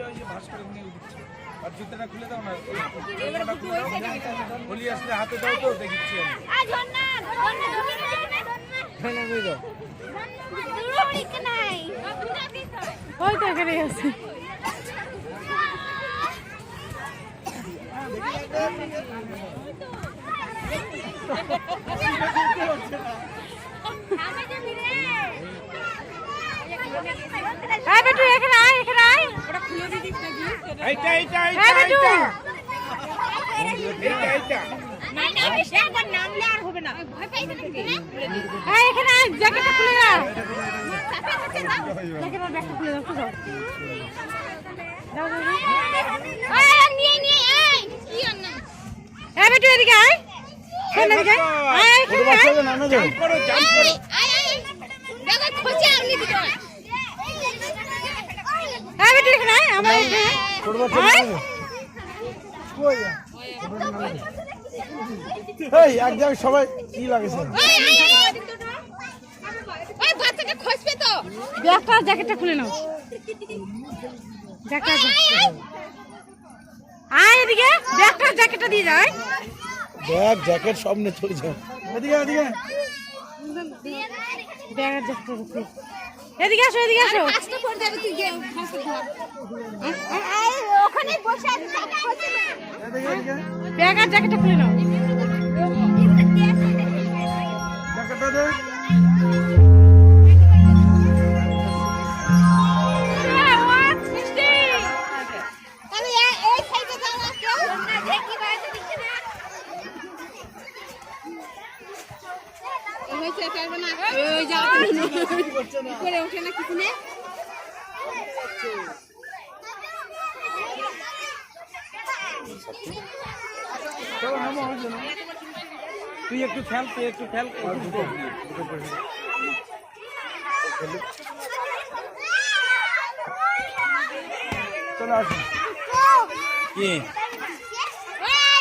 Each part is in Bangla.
যে ওই যে ভাস করে নিয়ে দিচ্ছে আর জুতোটা খুলে দাও না জুতোটা খুলে দাও। বলি আসলে হাতে দাও তো দেখিচ্ছি আমি। এখানে আছে এই বেটু এখানে আয় এখানে আয়। এইটা এইটা এই এইটা বেটু এইটা এইটা এই এখানে এক জায়গায় সবাই কি লাগেছে তো। ব্যাগটা জ্যাকেটটা খুলে নাও। জ্যাকেট আয় এদিকে ব্যাগটা জ্যাকেটটা দিয়ে যায় ব্যাগ জ্যাকেট সব নিয়ে চলে যাও এদিকে এদিকে। ব্যাগ জ্যাকেটটা রেখে এদিকে আসো এদিকে আসো ব্যাগ আর জ্যাকেটটা খুলে নাও জ্যাকেটটা করে ওঠে না কিছু নেই তুই একটু খেল তুই একটু খেল। চলে আসো। কি?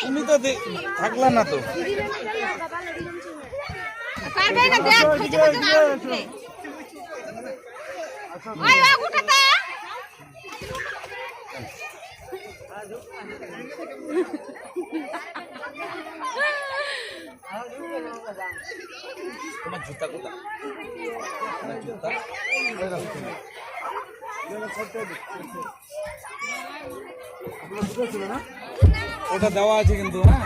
তুমি তো দে- থাকলা না তো পারবে না দেখ খসে খসে না ওই ওই উঠে তো তোমার জুতা কোথা জুতা? ওটা দেওয়া আছে কিন্তু হ্যাঁ?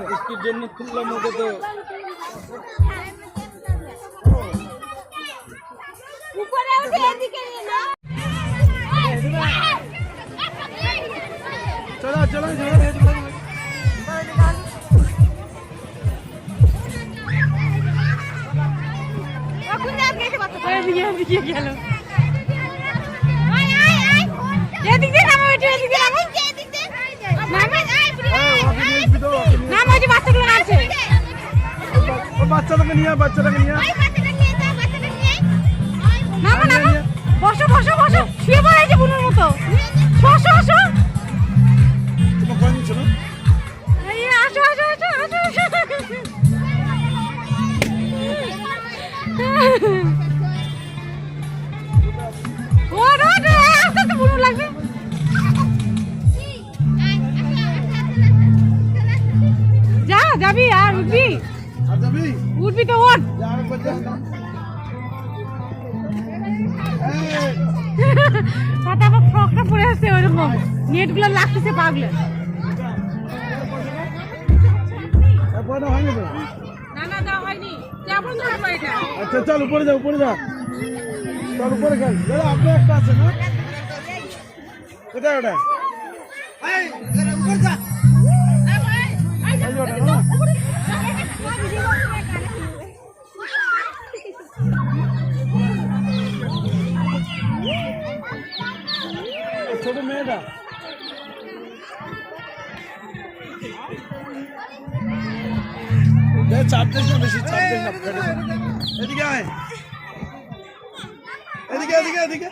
বৃষ্টির জন্য খুললাম ওটা তো। উপরে উঠে এদিকে না চলো চলো চলো। এদিকে। গেল এদিকে নামো একটু এদিকে নামো এই, ওকে নিয়ে আসবি তো, ওকে নিয়ে- নামো। যে বাচ্চাগুলো নামছে বাচ্চাটাকে নিয়ে বাচ্চাটাকে নিয়ে বসো বসো বসো। শুয়ে পড়ে যে বুনুর মতো। আসো আসো আসো আসো। আস্তে আস্তে বুনু লাগবে। যাবি আর উঠবি? উঠবি তো ওঠ। তাতে আবার ফ্রকটা পরে আসছে ওইরকম নেটগুলো লাগতেছে পাগলে আচ্ছা চল উপরে যা উপরে যা চল উপরে খেল দাদা আপনি একটা আছে না কোথায় ওটা এই যে ছোট মেয়েটা। চাপ দিস না বেশি চাপ দিস না এদিকে আয়। এদিকে এদিকে এদিকে।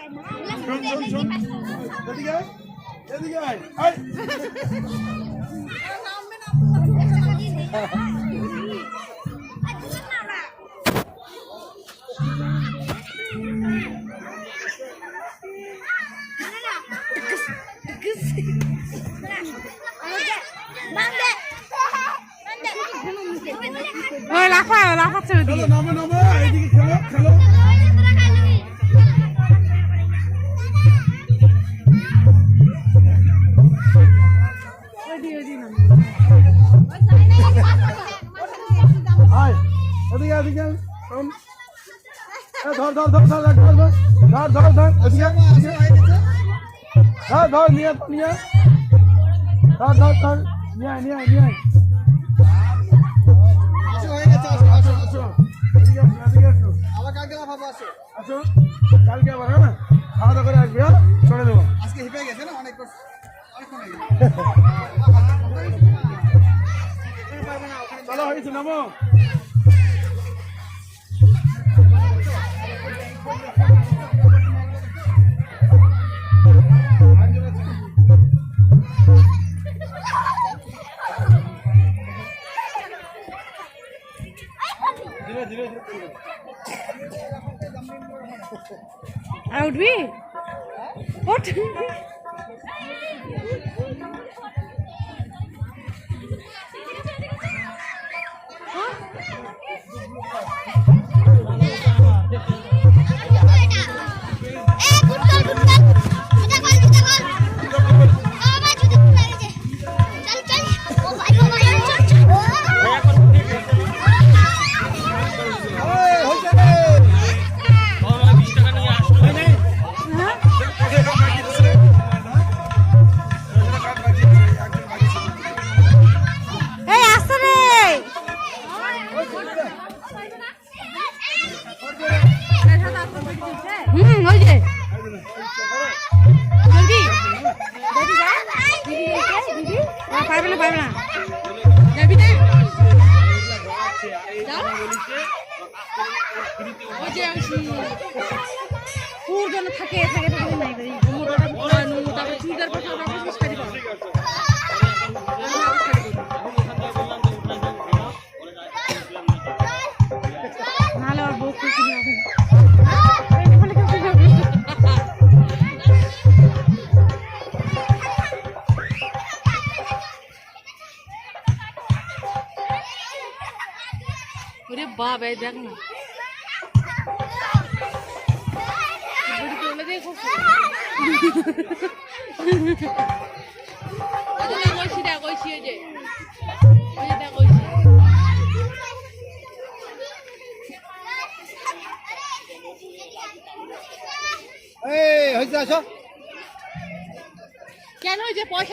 শোন শোন শোন। এদিকে আয় এদিকে আয়। আয়। ওই লাফা লাফাচ্ছে ওইদিকে। চলো নামো নামো এইদিকে খেলো খেলো। এদিকে এদিকে। ধর ধর ধর ধর ধর ধর ধর ধর ধর এদিকে এদিকে। ধর ধর নিয়ে আয়, নিয়ে। ধর ধর ধর নিয়ে নিয়ে নিয়ে। আসো, আসো। এদিকে আসো, এদিকে আসো। আসো। কালকে আবার হ্যাঁ খাওয়া দাওয়া করে আসবি হ্যাঁ চলে দেবো চলো হয়েছে নামো 对。পারবে না পারবে না। যাবি না। ওই যে যেন থাকে থাকে ওরে বাপ এই দেখ না দেখো যে কইছি দেখ কইছি ওই যে ওই যে দেখ কইছি এই আসো কেন ওই যে পয়সা